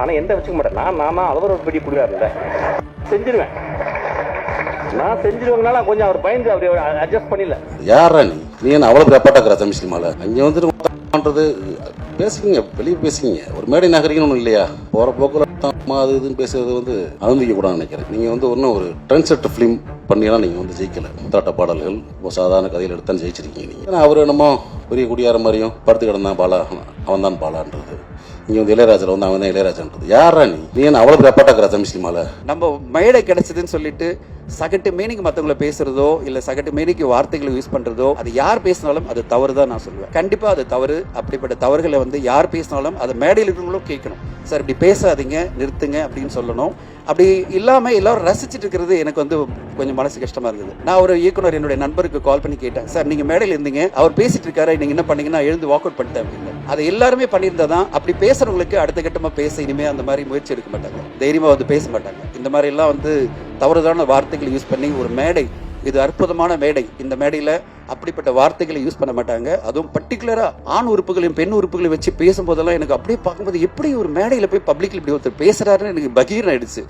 ஆனால் எந்த வச்சுக்க மாட்டேன். நான் நான் அவர் ஒரு பெரிய குடிகாரன்ல செஞ்சிருவேன். நான் செஞ்சிருவேங்கனால கொஞ்சம் அவர் பயந்து அவர் அட்ஜஸ்ட் பண்ணல யாரா நீ? நீ என்ன அவ்வளோ ரெப்பாட்டாக்குற தமிழ் சினிமால அங்கே வந்துட்டு பண்ணுறது பேசிக்கிங்க வெளியே பேசுவீங்க ஒரு மேடை நாகரிகம் ஒன்றும் இல்லையா? போகிற போக்கில் அது இதுன்னு பேசுறது வந்து அனுமதிக்க கூடாதுன்னு நினைக்கிறேன். நீங்கள் வந்து ஒன்றும் ஒரு ட்ரெண்ட் செட் ஃபிலிம் பண்ணியெல்லாம் நீங்கள் வந்து ஜெயிக்கல. முத்தாட்ட பாடல்கள் ஒரு சாதாரண கதையில் எடுத்தான் ஜெயிச்சிருக்கீங்க நீங்கள் ஏன்னா அவர் என்னமோ பெரிய குடியார மாதிரியும் படுத்து கிடந்தான் பாலா அவன் தான் பாலான்றது. இங்க வந்து இளையராஜால வந்து அவன் தான் இளையராஜான்றது. யாரா நீ? நீ என்ன அவ்வளவு ரெப்பாட்டாக்குற தமிழ் சினிமால நம்ம மயிலை கிடைச்சதுன்னு சொல்லிட்டு சகட்டு மேனிக்கு மற்றவங்கள பேசுறதோ இல்ல சகட்டு மேனிக்கு வார்த்தைகளை யூஸ் பண்றதோ அது யார் பேசினாலும் அது தவறு தான் நான் சொல்லுவேன். கண்டிப்பா அது தவறு. அப்படிப்பட்ட தவறுகளை வந்து யார் பேசினாலும் அதை மேடையில் இருக்கிறவங்களும் கேட்கணும். சார் இப்படி பேசாதீங்க நிறுத்துங்க அப்படின்னு சொல்லணும். அப்படி இல்லாம எல்லாரும் ரசிச்சிட்டு இருக்கிறது எனக்கு வந்து கொஞ்சம் மனசு கஷ்டமா இருக்குது. நான் ஒரு இயக்குனர் என்னுடைய நண்பருக்கு கால் பண்ணி கேட்டேன். சார் நீங்க மேடையில் இருந்தீங்க. அவர் பேசிட்டு இருக்காரு. நீங்க என்ன பண்ணீங்கன்னா எழுந்து வாக் அவுட் பண்ணிட்டேன் அப்படின்னு. அதை எல்லாருமே பண்ணியிருந்தா தான் அப்படி பேசுறவங்களுக்கு அடுத்த கட்டமா பேச இனிமே அந்த மாதிரி முயற்சி எடுக்க மாட்டாங்க. தைரியமா வந்து பேச மாட்டாங்க. இந்த மாதிரி எல்லாம் வந்து தவறுதான வார்த்தைகளை யூஸ் பண்ணி ஒரு மேடை இது அற்புதமான மேடை. இந்த மேடையில அப்படிப்பட்ட வார்த்தைகளை யூஸ் பண்ண மாட்டாங்க. அதுவும் பர்டிகுலரா ஆண் உறுப்புகளையும் பெண் உறுப்புகளையும் வச்சு பேசும்போதெல்லாம் எனக்கு அப்படியே பார்க்கும்போது எப்படி ஒரு மேடையில போய் பப்ளிக்ல இப்படி ஒருத்தர் பேசுறாருன்னு எனக்கு பகீர் ஆயிடுச்சு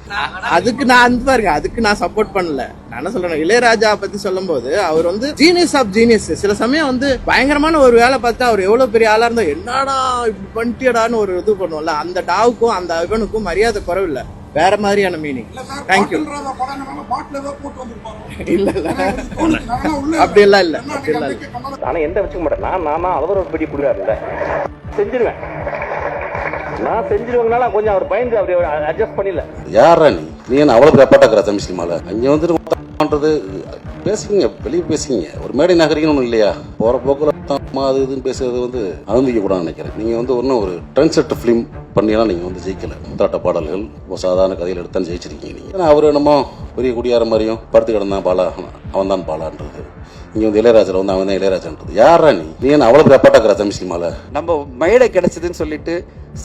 அதுக்கு நான் அந்த பாருங்க அதுக்கு நான் சப்போர்ட் பண்ணல. நான் என்ன சொல்றேன் இளையராஜா பத்தி சொல்லும்போது அவர் வந்து ஜீனியஸ் ஆஃப் ஜீனியஸ் சில சமயம் வந்து பயங்கரமான ஒரு வேலை பார்த்தா அவர் எவ்வளவு பெரிய ஆளா இருந்தா என்னடா இப்படி பண்ணிட்டியடான்னு ஒரு இது பண்ணுவோம்ல அந்த டாவுக்கும் அந்த இவனுக்கும் மரியாதை குறைவில்ல. வேற மாதிரியான மீனிங் தேங்க்யூ இல்ல இல்ல. அப்படி எல்லாம் இல்ல. அப்படி எல்லாம் இல்ல. ஆனால் எந்த வச்சுக்க மாட்டேன். நான் நானா அவர் ஒரு பெரிய குடிகாரன்ல செஞ்சிருவேன். நான் செஞ்சிருவேங்கனால கொஞ்சம் அவர் பயந்து அவர் அட்ஜஸ்ட் பண்ணிடல. யாரா நீ? நீ என்ன அவ்வளவு ரெப்பாட்டாக்குற தமிழ் சினிமால? அங்க வந்துட்டு பண்றது பேசிக்கிங்க வெளியே பேசிக்கிங்க. ஒரு மேடை நகரிகன்னு ஒன்றும் இல்லையா? போற போக்குல அம்மா அது இதுன்னு பேசுறது வந்து அனுமதிக்க கூடாதுன்னு நினைக்கிறேன். நீங்கள் வந்து ஒன்றும் ஒரு ட்ரெண்ட் செட் ஃபிலிம் பண்ணியெல்லாம் நீங்கள் வந்து ஜெயிக்கல. முத்தாட்ட பாடல்கள் ஒரு சாதாரண கதையில் எடுத்தான் ஜெயிச்சிருக்கீங்க நீங்கள் ஏன்னா அவர் என்னமோ பெரிய குடியார மாதிரியும் படுத்து கிடந்தான் பாலா. அவன் தான் பாலான்றது. இங்கே வந்து இளையராஜர் வந்து அவன் தான் இளையராஜான்றது. யாரா நீ? நீ என்ன அவ்வளோ ரெப்பாட்டாக்குற தமிழ் சினிமால நம்ம மேடை கிடைச்சதுன்னு சொல்லிட்டு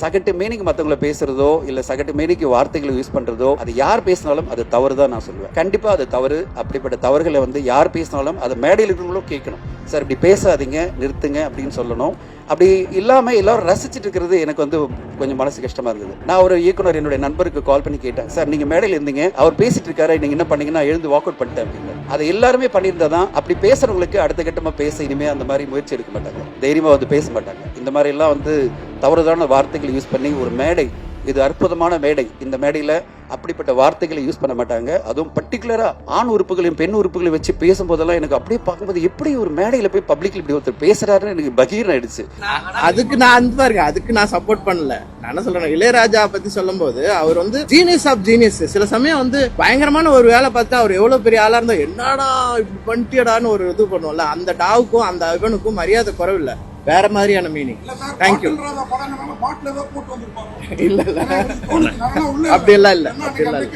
சகட்டு மேனிக்கு மற்றவங்கள பேசுறதோ இல்லை சகட்டு மேனிக்கு வார்த்தைகளை யூஸ் பண்ணுறதோ அது யார் பேசினாலும் அது தவறு தான் நான் சொல்லுவேன். கண்டிப்பாக அது தவறு. அப்படிப்பட்ட தவறுகளை வந்து யார் பேசினாலும் அதை மேடையில் இருக்கிறவங்களும் கேட்கணும். சார் இப்படி பேசாதீங்க நிறுத்துங்க அப்படின்னு சொல்லணும். அப்படி இல்லாமல் எல்லாரும் ரசிச்சிட்டு இருக்கிறது எனக்கு வந்து கொஞ்சம் மனசு கஷ்டமாக இருக்குது நான் ஒரு இயக்குனர் என்னுடைய நண்பருக்கு கால் பண்ணி கேட்டேன். சார் நீங்கள் மேடையில் இருந்தீங்க. அவர் பேசிட்டு இருக்காரு நீங்க என்ன பண்ணீங்கன்னா எழுந்து வாக் அவுட் பண்ணிட்டேன் அப்படின்னு அதை எல்லாருமே பண்ணியிருந்தா தான் அப்படி பேசுறவங்களுக்கு அடுத்த கட்டமாக பேச இனிமே அந்த மாதிரி முயற்சி எடுக்க மாட்டாங்க. தைரியமா வந்து பேச மாட்டாங்க. இந்த மாதிரி எல்லாம் வந்து தவறுதான வார்த்தைகள் யூஸ் பண்ணி ஒரு மேடை இது அற்புதமான மேடை. இந்த மேடையில அப்படிப்பட்ட வார்த்தைகளை யூஸ் பண்ண மாட்டாங்க. அதுவும் பர்டிகுலரா ஆண் உறுப்புகளையும் பெண் உறுப்புகளையும் வச்சு பேசும்போதெல்லாம் எனக்கு அப்படியே பார்க்கும்போது எப்படி ஒரு மேடையில போய் பப்ளிக்ல இப்படி ஒருத்தர் பேசுறாருன்னு எனக்கு பகீர் ஆயிடுச்சு அதுக்கு நான் அந்த பாருங்க அதுக்கு நான் சப்போர்ட் பண்ணல. நான் என்ன சொல்றேன் இளையராஜா பத்தி சொல்லும்போது அவர் வந்து ஜீனியஸ் ஆஃப் ஜீனியஸ் சில சமயம் வந்து பயங்கரமான ஒரு வேலை பார்த்தா அவர் எவ்வளவு பெரிய ஆளா இருந்தா என்னடா இப்படி பண்ணிட்டியடான்னு ஒரு இது பண்ணுவோம்ல அந்த டாவுக்கும் அந்த இவனுக்கும் மரியாதை குறவில்லை. வேற மாதிரியான மீனிங் தேங்க்யூ இல்ல இல்ல. அப்படி எல்லாம் இல்ல அப்படி எல்லாம் இல்ல.